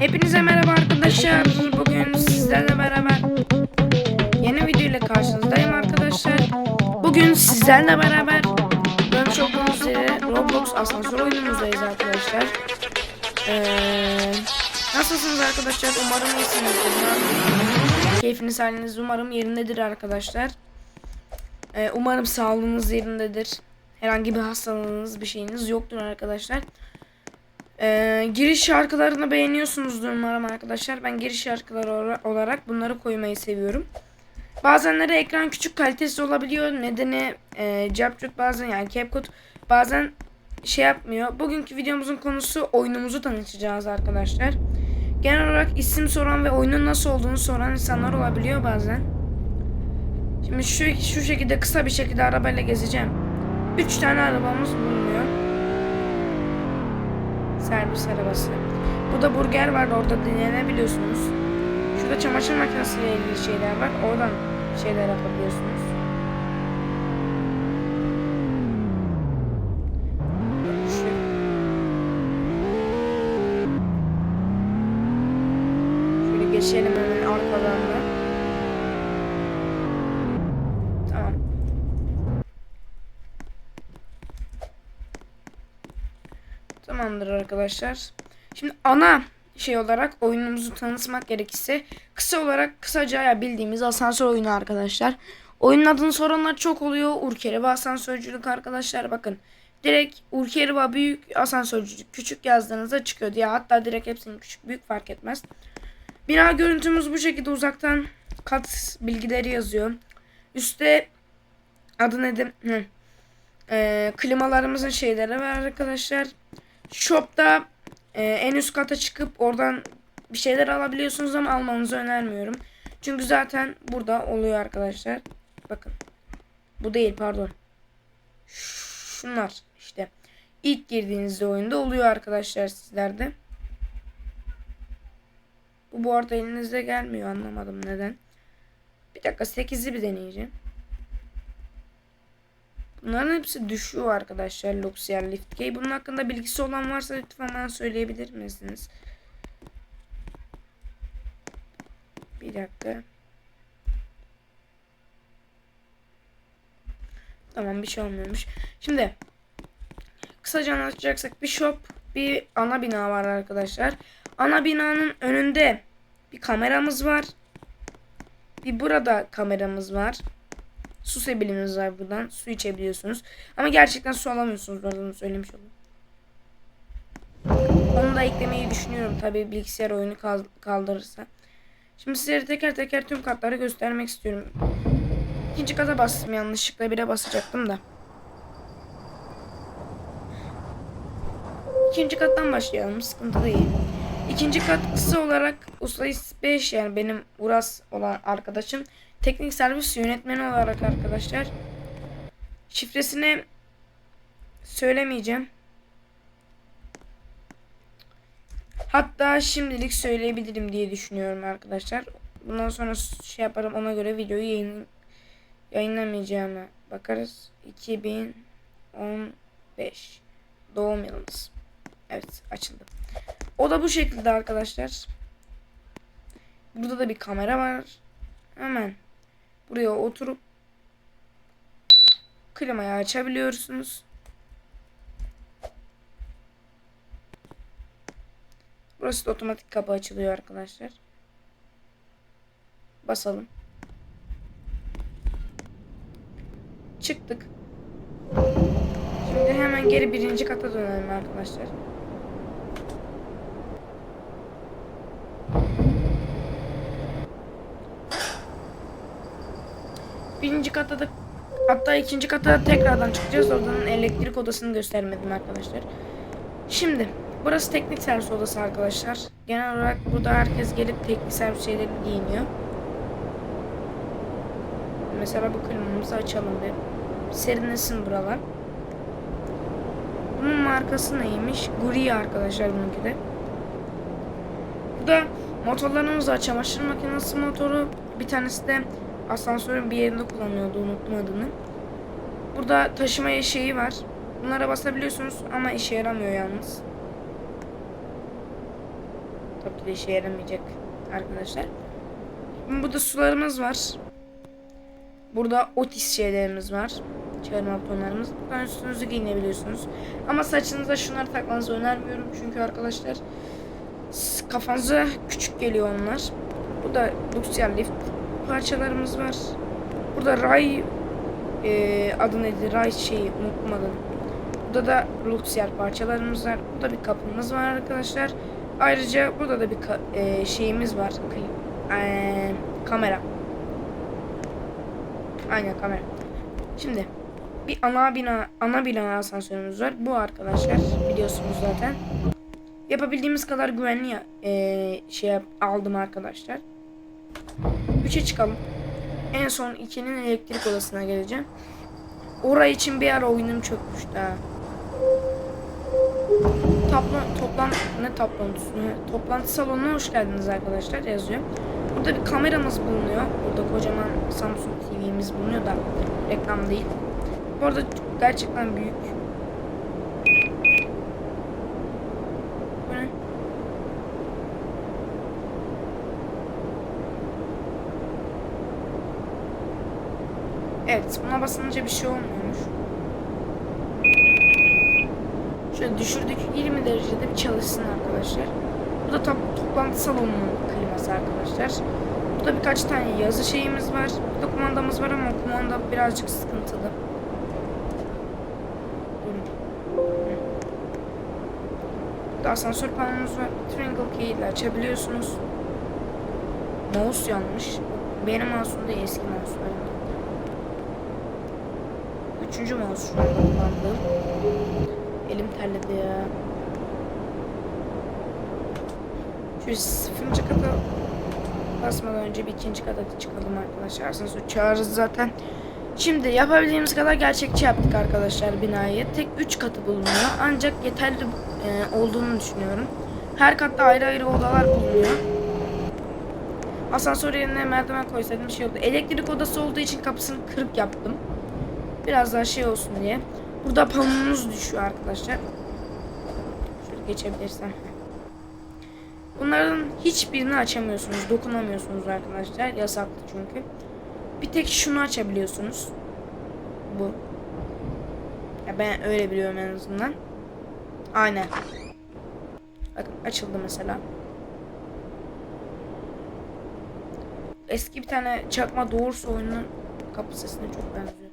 Hepinize merhaba arkadaşlar. Bugün sizlerle beraber yeni video ile karşınızdayım arkadaşlar. Bugün sizlerle beraber görmüş olduğunuz üzere Roblox asansör oyunumuzdayız arkadaşlar. Ee, nasılsınız arkadaşlar? Umarım iyisinizdir. Keyfiniz haliniz umarım yerindedir arkadaşlar. Ee, umarım sağlığınız yerindedir. Herhangi bir hastalığınız bir şeyiniz yoktur arkadaşlar. Ee, giriş şarkılarını beğeniyorsunuzdur umarım arkadaşlar. Ben giriş şarkıları ola- olarak bunları koymayı seviyorum. Bazenleri ekran küçük kalitesiz olabiliyor. Nedeni e, Capcut bazen yani CapCut bazen şey yapmıyor. Bugünkü videomuzun konusu oyunumuzu tanıtacağız arkadaşlar. Genel olarak isim soran ve oyunun nasıl olduğunu soran insanlar olabiliyor bazen. Şimdi şu, şu şekilde kısa bir şekilde arabayla gezeceğim. 3 tane arabamız bulunuyor. Servis arabası. Burada burger var orada dinlenebiliyorsunuz. Şurada çamaşır makinesiyle ilgili şeyler var. Oradan şeyler yapabiliyorsunuz. Tamamdır arkadaşlar. Şimdi ana şey olarak oyunumuzu tanıtmak gerekirse kısa olarak kısaca ya bildiğimiz asansör oyunu arkadaşlar. Oyunun adını soranlar çok oluyor. Urkeri asansörcülük arkadaşlar bakın. Direkt Urkeri büyük asansörcülük küçük yazdığınızda çıkıyor diye hatta direkt hepsinin küçük büyük fark etmez. Bina görüntümüz bu şekilde uzaktan kat bilgileri yazıyor. Üste adı nedir? Hı. Ee, klimalarımızın şeyleri var arkadaşlar. Shop'ta e, en üst kata çıkıp oradan bir şeyler alabiliyorsunuz ama almanızı önermiyorum. Çünkü zaten burada oluyor arkadaşlar. Bakın. Bu değil pardon. Şunlar işte. İlk girdiğinizde oyunda oluyor arkadaşlar sizlerde. Bu bu arada elinizde gelmiyor anlamadım neden. Bir dakika 8'i bir deneyeceğim. Bunların hepsi düşüyor arkadaşlar Luxier Liftkey. Bunun hakkında bilgisi olan varsa lütfen bana söyleyebilir misiniz? Bir dakika. Tamam bir şey olmuyormuş. Şimdi kısaca anlatacaksak bir shop bir ana bina var arkadaşlar. Ana binanın önünde bir kameramız var. Bir burada kameramız var. Su sebilimiz var buradan. Su içebiliyorsunuz. Ama gerçekten su alamıyorsunuz. Oradan söylemiş olayım. Onu da eklemeyi düşünüyorum. Tabi bilgisayar oyunu kal- kaldırırsa. Şimdi sizlere teker teker tüm katları göstermek istiyorum. İkinci kata bastım yanlışlıkla. Bire basacaktım da. İkinci kattan başlayalım. Sıkıntı değil. İkinci kat kısa olarak Uslayız 5 yani benim Uras olan arkadaşım teknik servis yönetmeni olarak arkadaşlar şifresini söylemeyeceğim. Hatta şimdilik söyleyebilirim diye düşünüyorum arkadaşlar. Bundan sonra şey yaparım ona göre videoyu yayın, yayınlamayacağıma bakarız. 2015 doğum yılımız. Evet açıldı. O da bu şekilde arkadaşlar. Burada da bir kamera var. Hemen buraya oturup klimayı açabiliyorsunuz. Burası da otomatik kapı açılıyor arkadaşlar. Basalım. Çıktık. Şimdi hemen geri birinci kata dönelim arkadaşlar. Birinci katta da hatta ikinci kata tekrardan çıkacağız. Oradan elektrik odasını göstermedim arkadaşlar. Şimdi burası teknik servis odası arkadaşlar. Genel olarak burada herkes gelip teknik servis şeyleri giyiniyor. Mesela bu klimamızı açalım bir. Serinlesin buralar. Bunun markası neymiş? Guri arkadaşlar bununki de. Burada motorlarımız var. Çamaşır makinesi motoru. Bir tanesi de asansörün bir yerinde kullanıyordu. Unuttum adını. Burada taşıma şeyi var. Bunlara basabiliyorsunuz ama işe yaramıyor yalnız. tabii ki işe yaramayacak arkadaşlar. Şimdi burada sularımız var. Burada otis şeylerimiz var. Çağırma tonlarımız. Buradan üstünüzü giyinebiliyorsunuz. Ama saçınıza şunları takmanızı önermiyorum. Çünkü arkadaşlar kafanıza küçük geliyor onlar. Burada Luxian Lift parçalarımız var. Burada Ray e, adı nedir? Ray şeyi unuttum adını. Burada da Luxian parçalarımız var. Burada bir kapımız var arkadaşlar. Ayrıca burada da bir e, şeyimiz var. E, kamera. Aynen kamera. Şimdi bir ana bina ana bina asansörümüz var. Bu arkadaşlar biliyorsunuz zaten. Yapabildiğimiz kadar güvenli eee, şey aldım arkadaşlar. 3'e çıkalım. En son 2'nin elektrik odasına geleceğim. Oraya için bir ara oyunum çökmüştü ha. Topla, toplan, ne toplantısı? ne? Toplantı salonuna hoş geldiniz arkadaşlar yazıyor. Burada bir kameramız bulunuyor. Burada kocaman Samsung TV'miz bulunuyor da reklam değil. Bu arada gerçekten büyük. Bu ne? Evet, buna basınca bir şey olmuyormuş. Şöyle düşürdük 20 derecede bir çalışsın arkadaşlar. Bu da top- toplantı salonunun kliması arkadaşlar. Burada birkaç tane yazı şeyimiz var. Burada kumandamız var ama kumanda birazcık sıkıntılı. Asansör panomuz var. Triangle key ile açabiliyorsunuz. Mouse yanmış. Benim mouse'um değil eski mouse'larım. Üçüncü mouse şu anda kullandığım. Elim terledi ya. Şu sıfırıncı kata basmadan önce bir ikinci kata çıkalım arkadaşlar. Asansör çağırırız zaten. Şimdi yapabildiğimiz kadar gerçekçi yaptık arkadaşlar binayı. Tek 3 katı bulunuyor. Ancak yeterli e, olduğunu düşünüyorum. Her katta ayrı ayrı odalar bulunuyor. Asansör yerine merdiven koysaydım şey oldu. Elektrik odası olduğu için kapısını kırık yaptım. Biraz daha şey olsun diye. Burada pamuğunuz düşüyor arkadaşlar. Şöyle geçebilirsem. Bunların hiçbirini açamıyorsunuz. Dokunamıyorsunuz arkadaşlar. Yasaklı çünkü. Bir tek şunu açabiliyorsunuz. Bu. Ya ben öyle biliyorum en azından. Aynen. Bak açıldı mesela. Eski bir tane çakma doğrusu oyunun kapı sesine çok benziyor.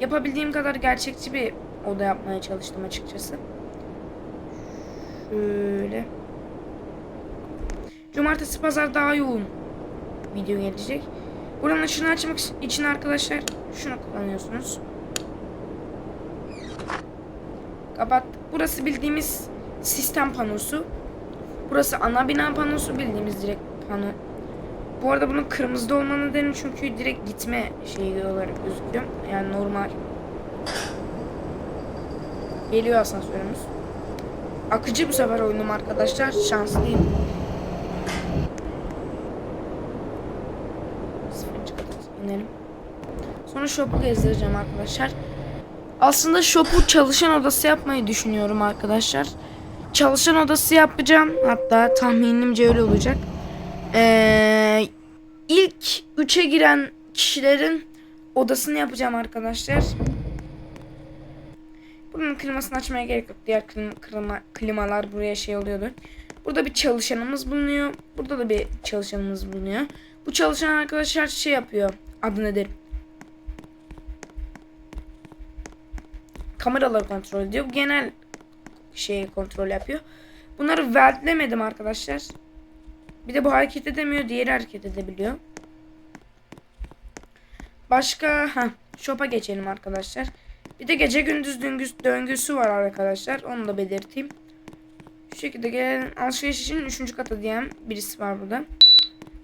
Yapabildiğim kadar gerçekçi bir oda yapmaya çalıştım açıkçası. Şöyle. Cumartesi pazar daha yoğun video gelecek. Buranın ışığını açmak için arkadaşlar şunu kullanıyorsunuz. Kapat. Burası bildiğimiz sistem panosu. Burası ana bina panosu bildiğimiz direkt pano. Bu arada bunun kırmızıda olma nedeni çünkü direkt gitme şeyi olarak gözüküyor. Yani normal. Geliyor asansörümüz. Akıcı bu sefer oyunum arkadaşlar. Şanslıyım. Sıfırıncı kata inelim. Sonra shop'u gezdireceğim arkadaşlar. Aslında shop'u çalışan odası yapmayı düşünüyorum arkadaşlar. Çalışan odası yapacağım. Hatta tahminimce öyle olacak. Ee, ilk 3'e giren kişilerin odasını yapacağım arkadaşlar. Bunun klimasını açmaya gerek yok. Diğer klim, klima, klimalar buraya şey oluyordu. Burada bir çalışanımız bulunuyor. Burada da bir çalışanımız bulunuyor. Bu çalışan arkadaşlar şey yapıyor. Adı nedir? Kameraları kontrol ediyor. Genel şeyi kontrol yapıyor. Bunları vertlemedim arkadaşlar. Bir de bu hareket edemiyor. Diğeri hareket edebiliyor. Başka ha shop'a geçelim arkadaşlar. Bir de gece gündüz döngüsü, döngüsü var arkadaşlar. Onu da belirteyim. Şu şekilde gelen alışveriş için 3. kata diyen birisi var burada.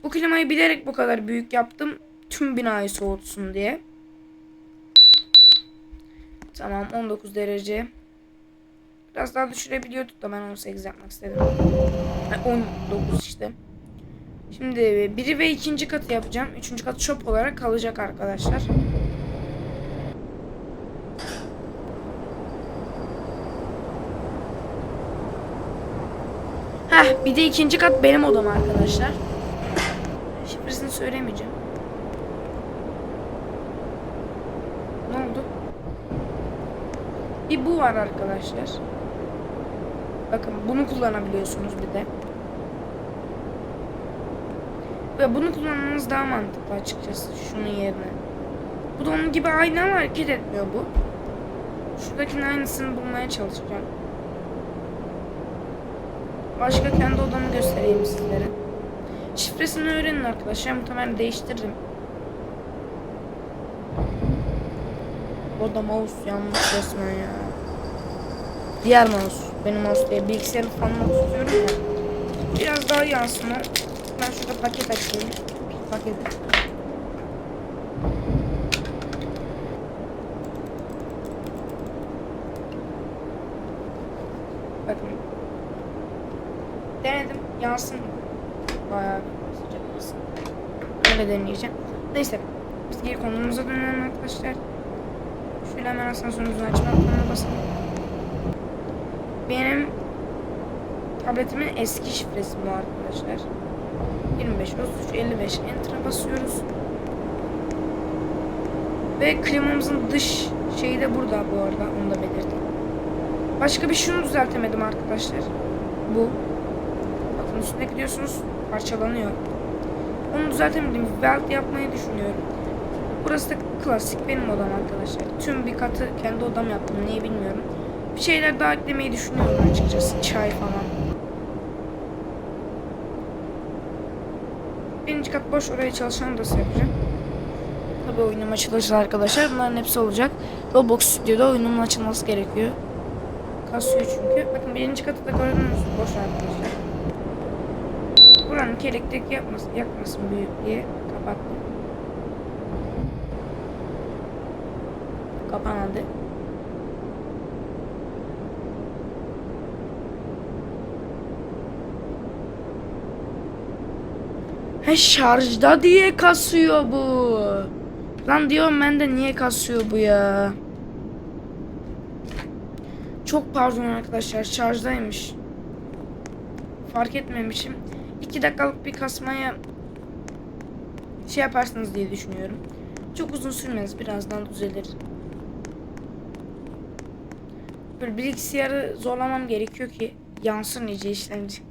Bu klimayı bilerek bu kadar büyük yaptım. Tüm binayı soğutsun diye. Tamam 19 derece. Biraz daha düşürebiliyorduk da ben 18 yapmak istedim. Yani 19 işte. Şimdi biri ve ikinci katı yapacağım. Üçüncü kat shop olarak kalacak arkadaşlar. Heh bir de ikinci kat benim odam arkadaşlar. Şifresini söylemeyeceğim. Ne oldu? Bir bu var arkadaşlar. Bakın bunu kullanabiliyorsunuz bir de. Ve bunu kullanmanız daha mantıklı açıkçası şunun yerine. Bu da onun gibi aynı ama hareket etmiyor bu. Şuradakinin aynısını bulmaya çalışacağım. Başka kendi odamı göstereyim sizlere. Şifresini öğrenin arkadaşlar. Muhtemelen değiştiririm. Orada mouse yanlış resmen ya. Diğer mouse. Benim mouse değil. Bilgisayarı falan mouse tutuyorum ya. Biraz daha yansın o. Ben şurada paket açayım. Paket. Bakın. Denedim. Yansın. Bayağı sıcak basın. Öyle deneyeceğim. Neyse. Biz geri konumuza dönelim arkadaşlar. Şöyle hemen asansörümüzü açma butonuna basalım. Benim tabletimin eski şifresi bu arkadaşlar. 25, 33, 55 enter'a basıyoruz. Ve klimamızın dış şeyi de burada bu arada onu da belirteyim. Başka bir şunu düzeltemedim arkadaşlar. Bu. Bakın üstüne gidiyorsunuz parçalanıyor. Onu düzeltemedim. Weld yapmayı düşünüyorum. Burası da klasik benim odam arkadaşlar. Tüm bir katı kendi odam yaptım. Niye bilmiyorum. Bir şeyler daha eklemeyi düşünüyorum açıkçası. Çay falan. Birinci kat boş oraya çalışan odası yapacağım. Tabi oyunum açılırsa arkadaşlar bunların hepsi olacak. Roblox Studio'da oyunumun açılması gerekiyor. Kasıyor çünkü. Bakın birinci katı da gördünüz boş arkadaşlar. Buranın elektrik yapmasın, yakmasın büyük diye kapattım. Kapanmadı. He şarjda diye kasıyor bu. Lan diyorum ben de niye kasıyor bu ya. Çok pardon arkadaşlar şarjdaymış. Fark etmemişim. 2 dakikalık bir kasmaya şey yaparsınız diye düşünüyorum. Çok uzun sürmez birazdan düzelir. Böyle bilgisayarı zorlamam gerekiyor ki yansın iyice işlemci.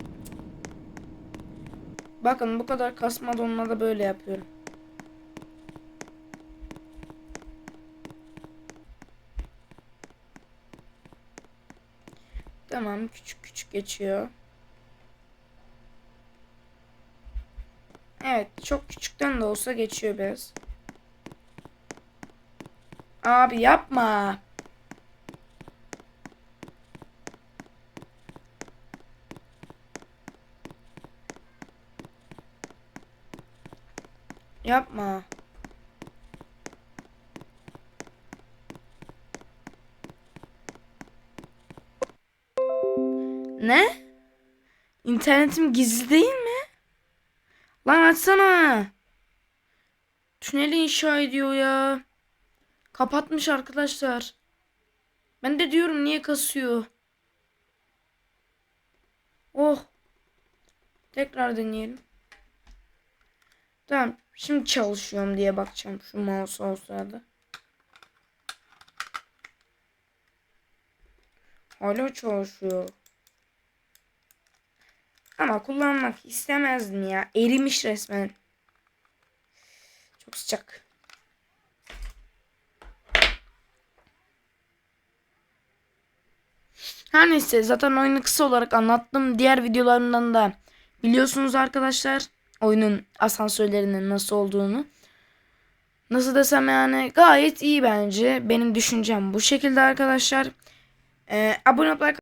Bakın bu kadar kasma donmada böyle yapıyorum. Tamam küçük küçük geçiyor. Evet çok küçükten de olsa geçiyor biraz. Abi yapma. Yapma. Ne? İnternetim gizli değil mi? Lan açsana. Tüneli inşa ediyor ya. Kapatmış arkadaşlar. Ben de diyorum niye kasıyor. Oh. Tekrar deneyelim. Tamam. Şimdi çalışıyorum diye bakacağım şu mouse olsaydı. Hala çalışıyor. Ama kullanmak istemezdim ya. Erimiş resmen. Çok sıcak. Her neyse zaten oyunu kısa olarak anlattım. Diğer videolarımdan da biliyorsunuz arkadaşlar. Oyunun asansörlerinin nasıl olduğunu. Nasıl desem yani gayet iyi bence. Benim düşüncem bu şekilde arkadaşlar. Ee, abone olmayı